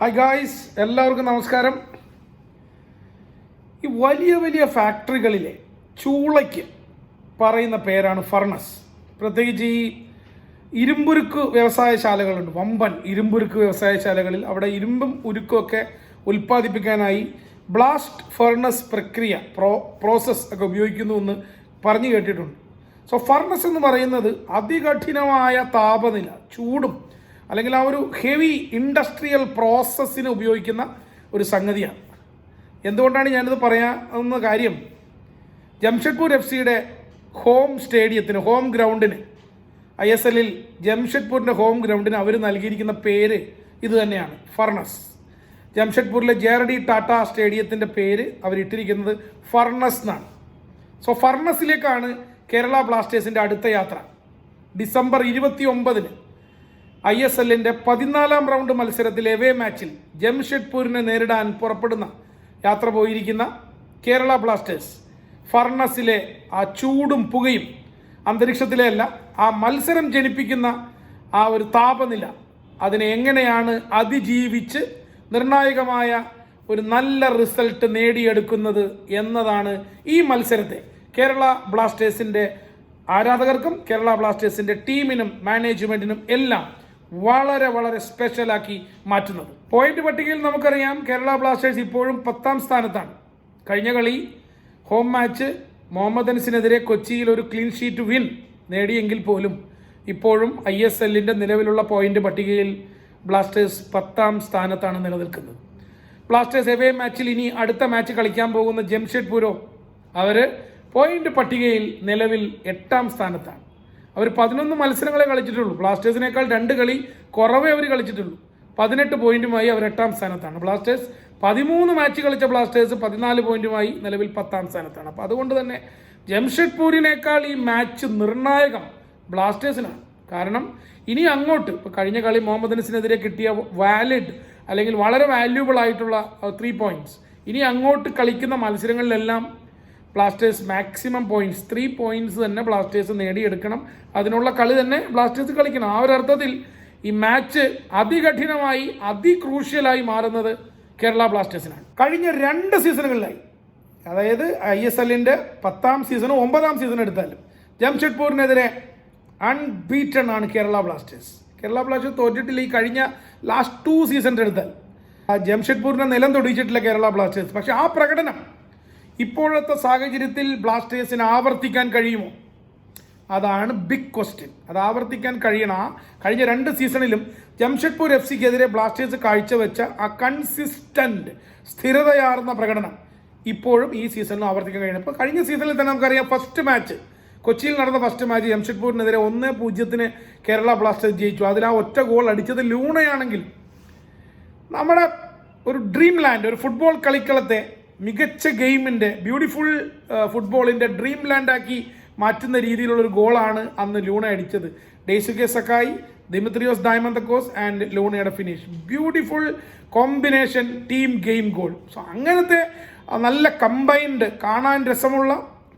Hi guys എല്ലാവർക്കും നമസ്കാരം. ഈ വലിയ വലിയ ഫാക്ടറികളിലെ ചൂളയ്ക്ക് പറയുന്ന പേരാണ് ഫർണസ്. പ്രത്യേകിച്ച് ഈ ഇരുമ്പുരുക്ക് വ്യവസായശാലകളുണ്ട്. വമ്പൻ ഇരുമ്പുരുക്ക് വ്യവസായശാലകളിൽ അവിടെ ഇരുമ്പും ഉരുക്കുമൊക്കെ ഉൽപ്പാദിപ്പിക്കാനായി ബ്ലാസ്റ്റ് ഫർണസ് പ്രക്രിയ പ്രോ പ്രോസസ്സ് ഒക്കെ ഉപയോഗിക്കുന്നു എന്ന് പറഞ്ഞു കേട്ടിട്ടുണ്ട്. സോ ഫർണസ് എന്ന് പറയുന്നത് അതികഠിനമായ താപനില ചൂടും അല്ലെങ്കിൽ ആ ഒരു ഹെവി ഇൻഡസ്ട്രിയൽ പ്രോസസ്സിന് ഉപയോഗിക്കുന്ന ഒരു സംഗതിയാണ്. എന്തുകൊണ്ടാണ് ഞാനിത് പറയാവുന്ന കാര്യം? ജംഷഡ്പൂർ എഫ് സിയുടെ ഹോം സ്റ്റേഡിയത്തിന് ഹോം ഗ്രൗണ്ടിന് ഐ എസ് എല്ലിൽ ജംഷഡ്പൂരിന്റെ ഹോം ഗ്രൗണ്ടിന് അവർ നൽകിയിരിക്കുന്ന പേര് ഇത് തന്നെയാണ് ഫർണസ്. ജംഷഡ്പൂരിലെ ജെ ആർ ഡി ടാറ്റ സ്റ്റേഡിയത്തിന്റെ പേര് അവരിട്ടിരിക്കുന്നത് ഫർണസ് എന്നാണ്. സോ ഫർണസിലേക്കാണ് കേരള ബ്ലാസ്റ്റേഴ്സിന്റെ അടുത്ത യാത്ര. ഡിസംബർ ഇരുപത്തി ഒമ്പതിന് ഐ എസ് എല്ലിന്റെ പതിനാലാം റൗണ്ട് മത്സരത്തിലെ എവേ മാച്ചിൽ ജംഷഡ്പൂരിനെ നേരിടാൻ പുറപ്പെടുന്ന യാത്ര പോയിരിക്കുന്ന കേരള ബ്ലാസ്റ്റേഴ്സ്. ഫർണസിലെ ആ ചൂടും പുകയും അന്തരീക്ഷത്തിലെ അല്ല ആ മത്സരം ജനിപ്പിക്കുന്ന ആ ഒരു താപനില അതിനെ എങ്ങനെയാണ് അതിജീവിച്ച് നിർണായകമായ ഒരു നല്ല റിസൾട്ട് നേടിയെടുക്കുന്നത് എന്നതാണ് ഈ മത്സരത്തെ കേരള ബ്ലാസ്റ്റേഴ്സിന്റെ ആരാധകർക്കും കേരള ബ്ലാസ്റ്റേഴ്സിന്റെ ടീമിനും മാനേജ്മെന്റിനും എല്ലാം വളരെ വളരെ സ്പെഷ്യലാക്കി മാറ്റുന്നത്. പോയിന്റ് പട്ടികയിൽ നമുക്കറിയാം കേരള ബ്ലാസ്റ്റേഴ്സ് ഇപ്പോഴും പത്താം സ്ഥാനത്താണ്. കഴിഞ്ഞ കളി ഹോം മാച്ച് മുഹമ്മദൻസിനെതിരെ കൊച്ചിയിൽ ഒരു ക്ലീൻ ഷീറ്റ് വിൻ നേടിയെങ്കിൽ പോലും ഇപ്പോഴും ഐ എസ് എല്ലിന്റെ നിലവിലുള്ള പോയിന്റ് പട്ടികയിൽ ബ്ലാസ്റ്റേഴ്സ് പത്താം സ്ഥാനത്താണ് നിലനിൽക്കുന്നത്. ബ്ലാസ്റ്റേഴ്സ് എവേ മാച്ചിൽ ഇനി അടുത്ത മാച്ച് കളിക്കാൻ പോകുന്ന ജംഷഡ്പൂരോ അവർ പോയിന്റ് പട്ടികയിൽ നിലവിൽ എട്ടാം സ്ഥാനത്താണ്. അവർ പതിനൊന്ന് മത്സരങ്ങളെ കളിച്ചിട്ടുള്ളൂ. ബ്ലാസ്റ്റേഴ്സിനേക്കാൾ രണ്ട് കളി കുറവേ അവർ കളിച്ചിട്ടുള്ളൂ. പതിനെട്ട് പോയിന്റുമായി അവർ എട്ടാം സ്ഥാനത്താണ്. ബ്ലാസ്റ്റേഴ്സ് പതിമൂന്ന് മാച്ച് കളിച്ച ബ്ലാസ്റ്റേഴ്സ് പതിനാല് പോയിന്റുമായി നിലവിൽ പത്താം സ്ഥാനത്താണ്. അപ്പോൾ അതുകൊണ്ട് തന്നെ ജംഷഡ്പൂരിനേക്കാൾ ഈ മാച്ച് നിർണായകം ബ്ലാസ്റ്റേഴ്സിനാണ്. കാരണം ഇനി അങ്ങോട്ട് ഇപ്പോൾ കഴിഞ്ഞ കളി മുഹമ്മദ് അനസിനെതിരെ കിട്ടിയ വാലിഡ് അല്ലെങ്കിൽ വളരെ വാല്യൂബിൾ ആയിട്ടുള്ള ത്രീ പോയിന്റ്സ് ഇനി അങ്ങോട്ട് കളിക്കുന്ന മത്സരങ്ങളിലെല്ലാം Blasters maximum points three points തന്നെ ബ്ലാസ്റ്റേഴ്സ് നേടിയെടുക്കണം. അതിനുള്ള കളി തന്നെ ബ്ലാസ്റ്റേഴ്സ് കളിക്കണം. ആ ഒരു അർത്ഥത്തിൽ ഈ മാച്ച് അതികഠിനമായി അതിക്രൂഷ്യലായി മാറുന്നത് കേരള ബ്ലാസ്റ്റേഴ്സിനാണ് കഴിഞ്ഞ രണ്ട് സീസണുകളിലായി അതായത് ഐ എസ് എല്ലിന്റെ പത്താം സീസണും ഒമ്പതാം സീസണും എടുത്താലും ജംഷഡ്പൂരിനെതിരെ അൺബീറ്റൺ ആണ് കേരള ബ്ലാസ്റ്റേഴ്സ് കേരള ബ്ലാസ്റ്റേഴ്സ് തോറ്റിട്ടില്ല. ഈ കഴിഞ്ഞ ലാസ്റ്റ് ടു സീസണിന്റെ എടുത്താൽ ജംഷഡ്പൂരിനെ നിലം തൊടിയിച്ചിട്ടില്ല കേരള ബ്ലാസ്റ്റേഴ്സ് പക്ഷേ ആ പ്രകടനം ഇപ്പോഴത്തെ സാഹചര്യത്തിൽ ബ്ലാസ്റ്റേഴ്സിന് ആവർത്തിക്കാൻ കഴിയുമോ? അതാണ് ബിഗ് ക്വസ്റ്റ്യൻ അത് ആവർത്തിക്കാൻ കഴിയണ കഴിഞ്ഞ രണ്ട് സീസണിലും ജംഷഡ്പൂർ എഫ് സിക്കെതിരെ ബ്ലാസ്റ്റേഴ്സ് കാഴ്ചവെച്ച ആ കൺസിസ്റ്റന്റ് സ്ഥിരതയാർന്ന പ്രകടനം ഇപ്പോഴും ഈ സീസണിലും ആവർത്തിക്കാൻ കഴിയണം ഇപ്പോൾ കഴിഞ്ഞ സീസണിൽ തന്നെ നമുക്കറിയാം ഫസ്റ്റ് മാച്ച് കൊച്ചിയിൽ നടന്ന ഫസ്റ്റ് മാച്ച് ജംഷഡ്പൂരിനെതിരെ ഒന്ന് പൂജ്യത്തിന് കേരള ബ്ലാസ്റ്റേഴ്സ് ജയിച്ചു. അതിൽ ആ ഒറ്റ ഗോൾ അടിച്ചത് ലൂണയാണെങ്കിൽ നമ്മുടെ ഒരു ഡ്രീം ലാൻഡ് ഒരു ഫുട്ബോൾ കളിക്കളത്തെ മികച്ച ഗെയിമിന്റെ ബ്യൂട്ടിഫുൾ ഫുട്ബോളിന്റെ ഡ്രീം ലാൻഡാക്കി മാറ്റുന്ന രീതിയിലുള്ള ഒരു ഗോളാണ് അന്ന് ലൂണ അടിച്ചത്. Daisuke Sakai Dimitrios Diamantakos and ലൂണയുടെ finish beautiful combination team game goal so അങ്ങനത്തെ നല്ല കമ്പൈൻഡ് കാണാൻ രസമുള്ള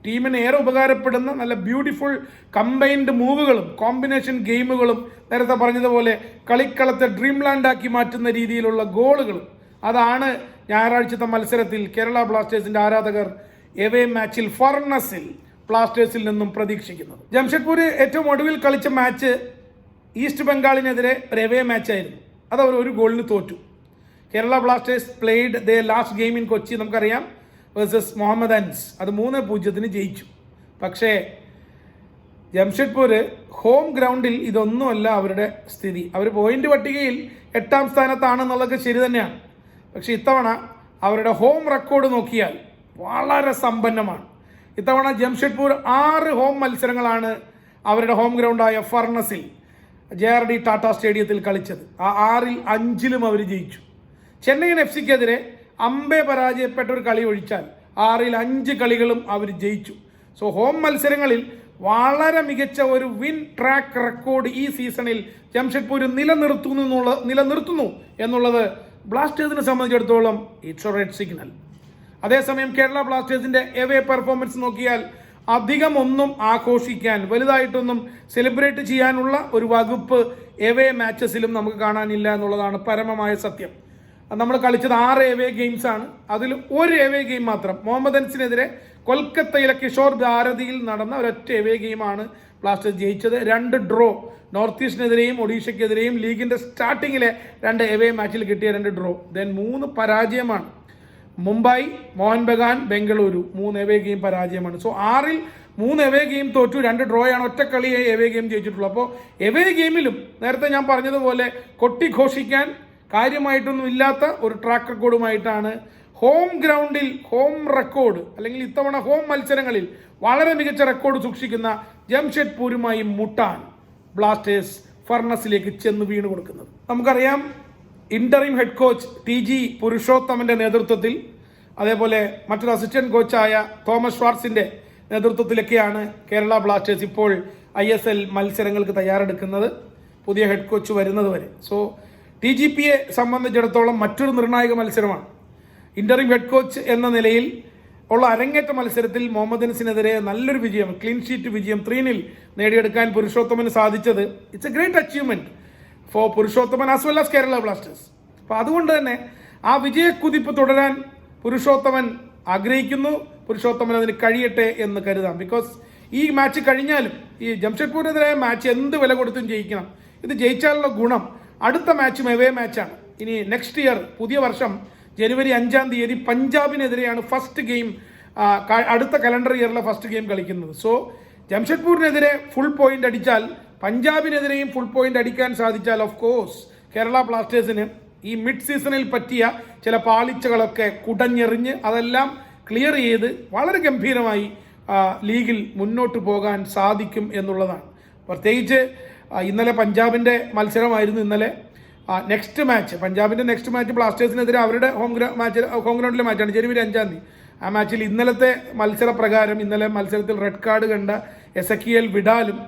ടീമിന് ഏറെ ഉപകാരപ്പെടുന്ന നല്ല ബ്യൂട്ടിഫുൾ കമ്പൈൻഡ് മൂവുകളും കോമ്പിനേഷൻ ഗെയിമുകളും നേരത്തെ പറഞ്ഞതുപോലെ കളിക്കളത്തെ ഡ്രീം ലാൻഡാക്കി മാറ്റുന്ന രീതിയിലുള്ള ഗോളുകളും. അതാണ് ഞായറാഴ്ചത്തെ മത്സരത്തിൽ കേരള ബ്ലാസ്റ്റേഴ്സിന്റെ ആരാധകർ എവേ മാച്ചിൽ ഫർണസിൽ ബ്ലാസ്റ്റേഴ്സിൽ നിന്നും പ്രതീക്ഷിക്കുന്നത് ജംഷഡ്പൂർ ഏറ്റവും ഒടുവിൽ കളിച്ച മാച്ച് ഈസ്റ്റ് ബംഗാളിനെതിരെ ഒരു എവേ മാച്ചായിരുന്നു. അത് അവർ ഒരു ഗോളിന് തോറ്റു. Kerala Blasters played the last game in Kochi നമുക്കറിയാം. Versus Mohammedan. അത് മൂന്ന് പൂജ്യത്തിന് ജയിച്ചു. പക്ഷേ ജംഷഡ്പൂർ ഹോം ഗ്രൗണ്ടിൽ ഇതൊന്നുമല്ല അവരുടെ സ്ഥിതി. അവർ പോയിന്റ് പട്ടികയിൽ എട്ടാം സ്ഥാനത്താണെന്നുള്ളതൊക്കെ ശരി തന്നെയാണ്. പക്ഷേ ഇത്തവണ അവരുടെ ഹോം റെക്കോർഡ് നോക്കിയാൽ വളരെ സമ്പന്നമാണ്. ഇത്തവണ ജംഷഡ്പൂർ ആറ് ഹോം മത്സരങ്ങളാണ് അവരുടെ ഹോം ഗ്രൗണ്ടായ ഫർണസിൽ ജെ ആർ ഡി ടാറ്റ സ്റ്റേഡിയത്തിൽ കളിച്ചത്. ആ ആറിൽ അഞ്ചിലും അവർ ജയിച്ചു. ചെന്നൈയിൻ എഫ് സിക്കെതിരെ അമ്പെ പരാജയപ്പെട്ട ഒരു കളി ഒഴിച്ചാൽ ആറിൽ അഞ്ച് കളികളും അവർ ജയിച്ചു. സോ ഹോം മത്സരങ്ങളിൽ വളരെ മികച്ച ഒരു വിൻ ട്രാക്ക് റെക്കോർഡ് ഈ സീസണിൽ ജംഷഡ്പൂർ നിലനിർത്തുന്നു എന്നുള്ള നിലനിർത്തുന്നു എന്നുള്ളത് ബ്ലാസ്റ്റേഴ്സിനെ സംബന്ധിച്ചിടത്തോളം ഇറ്റ്സ് എ റെഡ് സിഗ്നൽ അതേസമയം കേരള ബ്ലാസ്റ്റേഴ്സിന്റെ എവേ പെർഫോമൻസ് നോക്കിയാൽ അധികം ഒന്നും ആഘോഷിക്കാൻ വലുതായിട്ടൊന്നും സെലിബ്രേറ്റ് ചെയ്യാനുള്ള ഒരു വകുപ്പ് എവേ മാച്ചസിലും നമുക്ക് കാണാനില്ല എന്നുള്ളതാണ് പരമമായ സത്യം. നമ്മൾ കളിച്ചത് ആറ് എവേ ഗെയിംസാണ് അതിൽ ഒരു എവേ ഗെയിം മാത്രം. മുഹമ്മദൻസിനെതിരെ കൊൽക്കത്തയിലെ കിഷോർ ഭാരതിയിൽ നടന്ന ഒരൊറ്റ എവേ ഗെയിമാണ് ബ്ലാസ്റ്റേഴ്സ് ജയിച്ചത്. രണ്ട് ഡ്രോ. നോർത്ത് ഈസ്റ്റിനെതിരെയും ഒഡീഷയ്ക്കെതിരെയും ലീഗിന്റെ സ്റ്റാർട്ടിങ്ങിലെ രണ്ട് എവേ മാച്ചിൽ കിട്ടിയ രണ്ട് ഡ്രോ. ദെൻ മൂന്ന് പരാജയമാണ്. മുംബൈ മോഹൻ ബഗാൻ ബംഗളൂരു. മൂന്ന് എവേ ഗെയിം പരാജയമാണ്. സോ ആറിൽ മൂന്ന് എവേ ഗെയിം തോറ്റു. രണ്ട് ഡ്രോയാണ് ഒറ്റ എവേ ഗെയിം ജയിച്ചിട്ടുള്ളൂ. അപ്പോൾ എവേ ഗെയിമിലും നേരത്തെ ഞാൻ പറഞ്ഞതുപോലെ കൊട്ടിഘോഷിക്കാൻ കാര്യമായിട്ടൊന്നും ഇല്ലാത്ത ഒരു ട്രാക്ക് റെക്കോർഡുമായിട്ടാണ് ഹോം ഗ്രൗണ്ടിൽ ഹോം റെക്കോർഡ് അല്ലെങ്കിൽ ഇത്തവണ ഹോം മത്സരങ്ങളിൽ വളരെ മികച്ച റെക്കോർഡ് സൂക്ഷിക്കുന്ന ജംഷഡ്പൂരുമായി മുട്ടാൻ ബ്ലാസ്റ്റേഴ്സ് ഫർണസിലേക്ക് ചെന്ന് വീണ് കൊടുക്കുന്നത്. നമുക്കറിയാം interim head coach T G പുരുഷോത്തമന്റെ നേതൃത്വത്തിൽ അതേപോലെ മറ്റൊരു അസിസ്റ്റന്റ് കോച്ചായ തോമസ് ഷ്വാർട്സിന്റെ നേതൃത്വത്തിലൊക്കെയാണ് കേരള ബ്ലാസ്റ്റേഴ്സ് ഇപ്പോൾ ഐ എസ് എൽ മത്സരങ്ങൾക്ക് തയ്യാറെടുക്കുന്നത്. പുതിയ ഹെഡ് കോച്ച് വരുന്നത് വരെ. സോ ടി ജി പിയെ സംബന്ധിച്ചിടത്തോളം മറ്റൊരു നിർണായക മത്സരമാണ്. ഇന്ററിം ഹെഡ് കോച്ച് എന്ന നിലയിൽ ഉള്ള അരങ്ങേറ്റ മത്സരത്തിൽ മുഹമ്മദ് മുഹമ്മദൻസിനെതിരെ നല്ലൊരു വിജയം ക്ലീൻ ഷീറ്റ് വിജയം ത്രീനിൽ നേടിയെടുക്കാൻ പുരുഷോത്തമന് സാധിച്ചത്. It's a great achievement for Purushothaman as well as Kerala Blasters അപ്പോൾ അതുകൊണ്ട് തന്നെ ആ വിജയക്കുതിപ്പ് തുടരാൻ പുരുഷോത്തമൻ ആഗ്രഹിക്കുന്നു. പുരുഷോത്തമൻ അതിന് കഴിയട്ടെ എന്ന് കരുതാം. ബിക്കോസ് ഈ മാച്ച് കഴിഞ്ഞാലും ഈ ജംഷഡ്പൂരിനെതിരായ മാച്ച് എന്ത് വില കൊടുത്തും ജയിക്കണം. ഇത് ജയിച്ചാലുള്ള ഗുണം അടുത്ത മാച്ചും എവേ മാച്ചാണ് ഇനി നെക്സ്റ്റ് ഇയർ പുതിയ വർഷം ജനുവരി അഞ്ചാം തീയതി പഞ്ചാബിനെതിരെയാണ് ഫസ്റ്റ് ഗെയിം അടുത്ത കലണ്ടർ ഇയറിലെ ഫസ്റ്റ് ഗെയിം കളിക്കുന്നത്. സോ ജംഷഡ്പൂരിനെതിരെ ഫുൾ പോയിന്റ് അടിച്ചാൽ പഞ്ചാബിനെതിരെയും ഫുൾ പോയിന്റ് അടിക്കാൻ സാധിച്ചാൽ ഓഫ് കോഴ്സ് കേരള ബ്ലാസ്റ്റേഴ്സിന് ഈ മിഡ് സീസണിൽ പറ്റിയ ചില പാളിച്ചകളൊക്കെ കുടഞ്ഞെറിഞ്ഞ് അതെല്ലാം ക്ലിയർ ചെയ്ത് വളരെ ഗംഭീരമായി ലീഗിൽ മുന്നോട്ട് പോകാൻ സാധിക്കും എന്നുള്ളതാണ്. പ്രത്യേകിച്ച് ഇന്നലെ പഞ്ചാബിന്റെ മത്സരമായിരുന്നു ഇന്നലെ. നെക്സ്റ്റ് മാച്ച് പഞ്ചാബിന്റെ നെക്സ്റ്റ് മാച്ച് ബ്ലാസ്റ്റേഴ്സിനെതിരെ അവരുടെ ഹോം ഗ്രൗ മാച്ച് ഹോം ഗ്രൗണ്ടിലെ മാച്ചാണ് ജനുവരി അഞ്ചാം തീയതി. ആ മാച്ചിൽ ഇന്നലത്തെ മത്സരപ്രകാരം ഇന്നലെ മത്സരത്തിൽ റെഡ് കാർഡ് കണ്ട എസക്കിയൽ വിടാലും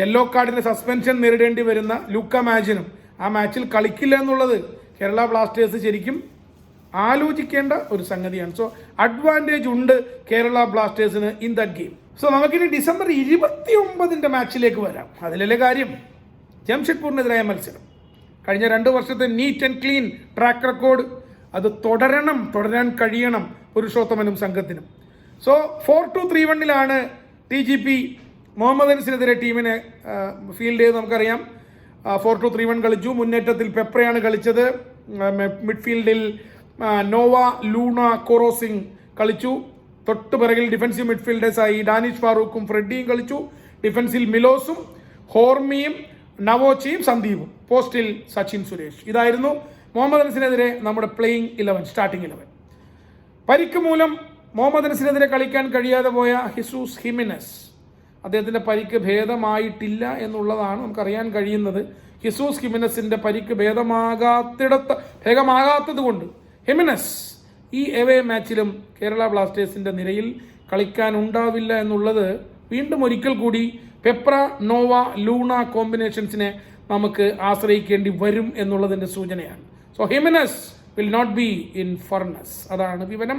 യെല്ലോ കാർഡിന് സസ്പെൻഷൻ നേരിടേണ്ടി വരുന്ന ലൂക്ക മാജിനും ആ മാച്ചിൽ കളിക്കില്ല എന്നുള്ളത് കേരള ബ്ലാസ്റ്റേഴ്സ് ശരിക്കും ആലോചിക്കേണ്ട ഒരു സംഗതിയാണ്. സോ അഡ്വാന്റേജ് ഉണ്ട് കേരള ബ്ലാസ്റ്റേഴ്സിന് ഇൻ ദറ്റ് ഗെയിം സോ നമുക്കിനി ഡിസംബർ ഇരുപത്തി ഒമ്പതിന്റെ മാച്ചിലേക്ക് വരാം. അതിലല്ലേ കാര്യം? ജംഷഡ്പൂരിനെതിരായ മത്സരം. കഴിഞ്ഞ രണ്ട് വർഷത്തെ neat and clean track record അത് തുടരണം തുടരാൻ കഴിയണം പുരുഷോത്തമനും സംഘത്തിനും. സോ ഫോർ ടു ത്രീ വണ്ണിലാണ് ടി ജി പി മുഹമ്മദ് അൻസിനെതിരെ ടീമിനെ ഫീൽഡ് ചെയ്ത് നമുക്കറിയാം. ഫോർ ടു ത്രീ വൺ കളിച്ചു. മുന്നേറ്റത്തിൽ പെപ്രയാണ് കളിച്ചത്. മിഡ്ഫീൽഡിൽ നോവ ലൂണ കോറോസിംഗ് കളിച്ചു. തൊട്ട് പിറകിൽ ഡിഫൻസീവ് മിഡ്ഫീൽഡേഴ്സായി ഡാനിഷ് ഫാറൂഖും ഫ്രെഡിയും കളിച്ചു. ഡിഫൻസിൽ മിലോസും ഹോർമിയും നവോച്ചിയും സന്ദീപും. പോസ്റ്റിൽ സച്ചിൻ സുരേഷ്. ഇതായിരുന്നു മുഹമ്മദ് അൻസിനെതിരെ നമ്മുടെ പ്ലേയിങ് ഇലവൻ സ്റ്റാർട്ടിംഗ് ഇലവൻ പരിക്ക് മൂലം മുഹമ്മദ് അനസിനെതിരെ കളിക്കാൻ കഴിയാതെ പോയ ഹിസൂസ് ഹിമിനസ്. അദ്ദേഹത്തിന്റെ പരിക്ക് ഭേദമായിട്ടില്ല എന്നുള്ളതാണ് നമുക്കറിയാൻ കഴിയുന്നത്. ഹിസൂസ് ഹിമിനസിന്റെ പരിക്ക് ഭേദമാകാത്തിടത്ത് ഭേദമാകാത്തത് കൊണ്ട് ഹിമിനസ് ഈ എവേ മാച്ചിലും കേരള ബ്ലാസ്റ്റേഴ്സിന്റെ നിരയിൽ കളിക്കാൻ ഉണ്ടാവില്ല എന്നുള്ളത് വീണ്ടും ഒരിക്കൽ കൂടി പെപ്ര നോവ ലൂണ കോമ്പിനേഷൻസിനെ നമുക്ക് ആശ്രയിക്കേണ്ടി വരും എന്നുള്ളതിന്റെ സൂചനയാണ്. So Jimenez will not be in furnace അതാണ് വിവനം.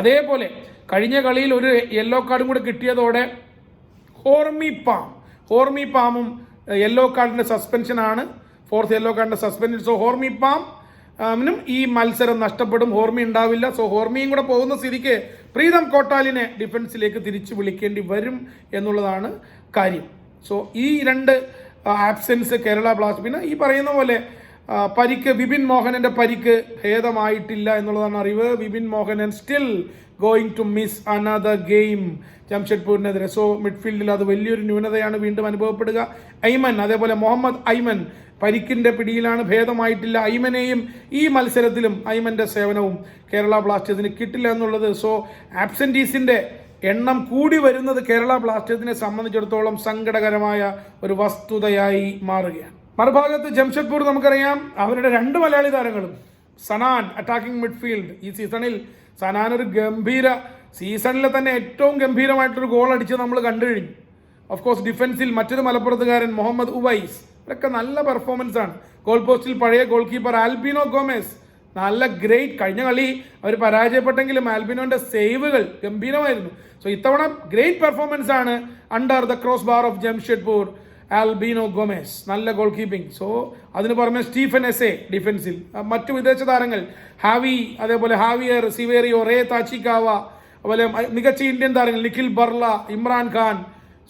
അതേപോലെ കഴിഞ്ഞ കളിയിൽ ഒരു യെല്ലോ കാർഡും കൂടെ കിട്ടിയതോടെ ഹോർമി പാം ഹോർമി പാമും യെല്ലോ കാർഡിന്റെ സസ്പെൻഷനാണ് ഫോർത്ത് യെല്ലോ കാർഡിന്റെ സസ്പെൻഷൻ സോ ഹോർമി പാം ഈ മത്സരം നഷ്ടപ്പെടും. ഹോർമി ഉണ്ടാവില്ല. സോ ഹോർമിയും കൂടെ പോകുന്ന സ്ഥിതിക്ക് പ്രീതം കോട്ടാലിനെ ഡിഫൻസിലേക്ക് തിരിച്ചു വിളിക്കേണ്ടി വരും എന്നുള്ളതാണ് കാര്യം. സോ ഈ രണ്ട് ആബ്സെൻസ് കേരള ബ്ലാസ്റ്റ് പിന്നെ ഈ പറയുന്ന പോലെ പരിക്ക് വിപിൻ മോഹനന്റെ പരിക്ക് ഭേദമായിട്ടില്ല എന്നുള്ളതാണ് അറിവ്. Vipin Mohanan still going to miss another game ജംഷഡ്പൂരിനെതിരെ. So മിഡ്ഫീൽഡിൽ അത് വലിയൊരു ന്യൂനതയാണ് വീണ്ടും അനുഭവപ്പെടുക. ഐമൻ അതേപോലെ മുഹമ്മദ് ഐമൻ പരിക്കിന്റെ പിടിയിലാണ് ഭേദമായിട്ടില്ല. ഐമനെയും ഈ മത്സരത്തിലും ഐമന്റെ സേവനവും കേരള ബ്ലാസ്റ്റേഴ്സിന് കിട്ടില്ല എന്നുള്ളത്. സോ ആബ്സെന്റീസിന്റെ എണ്ണം കൂടി വരുന്നത് കേരള ബ്ലാസ്റ്റേഴ്സിനെ സംബന്ധിച്ചിടത്തോളം സങ്കടകരമായ ഒരു വസ്തുതയായി മാറുകയാണ്. മറുഭാഗത്ത് ജംഷഡ്പൂർ നമുക്കറിയാം അവരുടെ രണ്ട് മലയാളി താരങ്ങളും സനാൻ അറ്റാക്കിംഗ് മിഡ്ഫീൽഡ് ഈ സീസണിൽ സനാൻ ഒരു ഗംഭീര സീസണിലെ തന്നെ ഏറ്റവും ഗംഭീരമായിട്ടൊരു ഗോൾ അടിച്ച് നമ്മൾ കണ്ടു കഴിഞ്ഞു. ഓഫ് കോഴ്സ് ഡിഫൻസിൽ മറ്റൊരു മലപ്പുറത്തുകാരൻ മുഹമ്മദ് ഉവൈസ്. ഇവരൊക്കെ നല്ല പെർഫോമൻസ് ആണ്. ഗോൾ പോസ്റ്റിൽ പഴയ ഗോൾ കീപ്പർ ആൽബിനോ ഗോമേസ്. നല്ല ഗ്രേറ്റ് കഴിഞ്ഞ കളി അവർ പരാജയപ്പെട്ടെങ്കിലും ആൽബിനോന്റെ സേവുകൾ ഗംഭീരമായിരുന്നു. സോ ഇത്തവണ ഗ്രേറ്റ് പെർഫോമൻസ് ആണ് under the crossbar of Jamshedpur Albino Gomes. നല്ല ഗോൾ കീപ്പിംഗ് സോ അതിന് പുറമെ സ്റ്റീഫൻ എസ് എ ഡിഫൻസിൽ മറ്റു വിദേശ താരങ്ങൾ ഹാവി അതേപോലെ ഹാവിയർ സിവേറിയോ റേ താച്ചിക്കാവ അതുപോലെ മികച്ച ഇന്ത്യൻ താരങ്ങൾ നിഖിൽ ബർള ഇമ്രാൻ ഖാൻ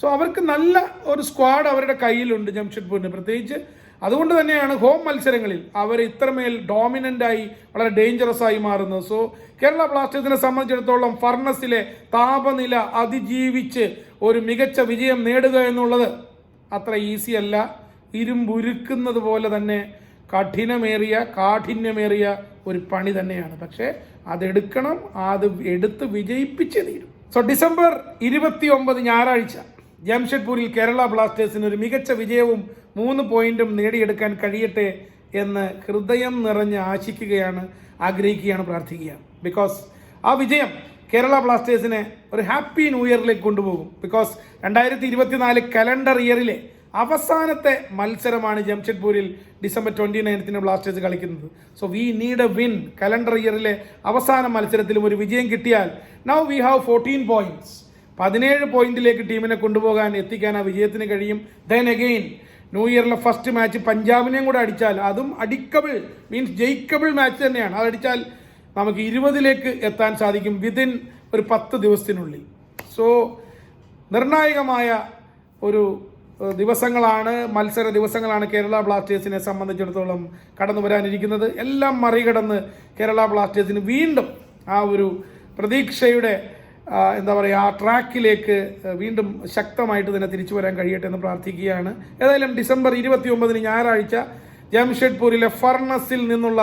സോ അവർക്ക് നല്ല ഒരു സ്ക്വാഡ് അവരുടെ കയ്യിലുണ്ട് ജംഷഡ്പൂരിന് പ്രത്യേകിച്ച് അതുകൊണ്ട് തന്നെയാണ് ഹോം മത്സരങ്ങളിൽ അവർ ഇത്രമേൽ ഡോമിനന്റായി വളരെ ഡേഞ്ചറസ് ആയി മാറുന്നത്. സോ കേരള ബ്ലാസ്റ്റേഴ്സിനെ സംബന്ധിച്ചിടത്തോളം ഫർണസിലെ താപനില അതിജീവിച്ച് ഒരു മികച്ച വിജയം നേടുക എന്നുള്ളത് അത്ര ഈസി അല്ല. ഇരുമ്പുരുക്കുന്നത് പോലെ തന്നെ കഠിനമേറിയ കാഠിന്യമേറിയ ഒരു പണി തന്നെയാണ്. പക്ഷേ അതെടുക്കണം അത് എടുത്ത് വിജയിപ്പിച്ച് തീരും. സോ ഡിസംബർ ഇരുപത്തി ഒമ്പത് ഞായറാഴ്ച ജംഷഡ്പൂരിൽ കേരള ബ്ലാസ്റ്റേഴ്സിന് ഒരു മികച്ച വിജയവും മൂന്ന് പോയിന്റും നേടിയെടുക്കാൻ കഴിയട്ടെ എന്ന് ഹൃദയം നിറഞ്ഞ് ആശിക്കുകയാണ് ആഗ്രഹിക്കുകയാണ് പ്രാർത്ഥിക്കുക ബിക്കോസ് ആ വിജയം കേരള ബ്ലാസ്റ്റേഴ്സിനെ ഒരു ഹാപ്പി ന്യൂ ഇയറിലേക്ക് കൊണ്ടുപോകും. ബിക്കോസ് രണ്ടായിരത്തി ഇരുപത്തിനാല് കലണ്ടർ ഇയറിലെ അവസാനത്തെ മത്സരമാണ് ജംഷഡ്പൂരിൽ ഡിസംബർ ട്വന്റി നയൻത്തിന് ബ്ലാസ്റ്റേഴ്സ് കളിക്കുന്നത്. So we need a win calendar ഇയറിലെ അവസാന മത്സരത്തിലും ഒരു വിജയം കിട്ടിയാൽ now we have fourteen points പതിനേഴ് പോയിന്റിലേക്ക് ടീമിനെ കൊണ്ടുപോകാൻ എത്തിക്കാൻ ആ വിജയത്തിന് കഴിയും. ദെൻ അഗെയിൻ ന്യൂ ഇയറിലെ ഫസ്റ്റ് മാച്ച് പഞ്ചാബിനെയും കൂടെ അടിച്ചാൽ അതും അടിക്കബിൾ മീൻസ് ജയിക്കബിൾ മാച്ച് തന്നെയാണ്. അതടിച്ചാൽ നമുക്ക് ഇരുപതിലേക്ക് എത്താൻ സാധിക്കും വിതിൻ ഒരു പത്ത് ദിവസത്തിനുള്ളിൽ. സോ നിർണായകമായ ഒരു ദിവസങ്ങളാണ് മത്സര ദിവസങ്ങളാണ് കേരള ബ്ലാസ്റ്റേഴ്സിനെ സംബന്ധിച്ചിടത്തോളം കടന്നു വരാനിരിക്കുന്നത്. എല്ലാം മറികടന്ന് കേരള ബ്ലാസ്റ്റേഴ്സിന് വീണ്ടും ആ ഒരു പ്രതീക്ഷയുടെ എന്താ പറയുക ആ ട്രാക്കിലേക്ക് വീണ്ടും ശക്തമായിട്ട് തന്നെ തിരിച്ചു വരാൻ കഴിയട്ടെ എന്ന് പ്രാർത്ഥിക്കുകയാണ്. ഏതായാലും ഡിസംബർ ഇരുപത്തി ഒമ്പതിന് ഞായറാഴ്ച ജംഷഡ്പൂരിലെ ഫർണസിൽ നിന്നുള്ള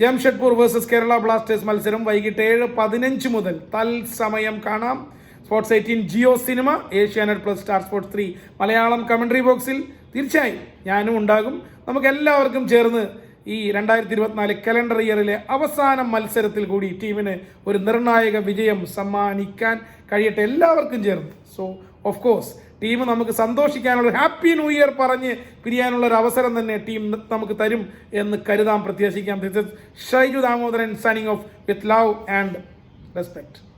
ജംഷഡ്പൂർ വേഴ്സസ് കേരള ബ്ലാസ്റ്റേഴ്സ് മത്സരം വൈകിട്ട് ഏഴ് പതിനഞ്ച് മുതൽ തൽസമയം കാണാം. Sports eighteen Jio cinema Asianet plus Star Sports three Malayalam commentary ബോക്സിൽ തീർച്ചയായും ഞാനും ഉണ്ടാകും. നമുക്ക് എല്ലാവർക്കും ചേർന്ന് ഈ രണ്ടായിരത്തി ഇരുപത്തിനാല് കലണ്ടർ ഇയറിലെ അവസാന മത്സരത്തിൽ കൂടി ടീമിന് ഒരു നിർണായക വിജയം സമ്മാനിക്കാൻ കഴിയട്ടെ എല്ലാവർക്കും ചേർന്ന്. സോ ഓഫ് കോഴ്സ് ടീം നമുക്ക് സന്തോഷിക്കാനുള്ള ഹാപ്പി ന്യൂ ഇയർ പറഞ്ഞ് പിരിയാനുള്ള ഒരു അവസരം തന്നെ ടീം നമുക്ക് തരും എന്ന് കരുതാം പ്രത്യാശിക്കാം. This is Shaiju Damodaran signing off with love and respect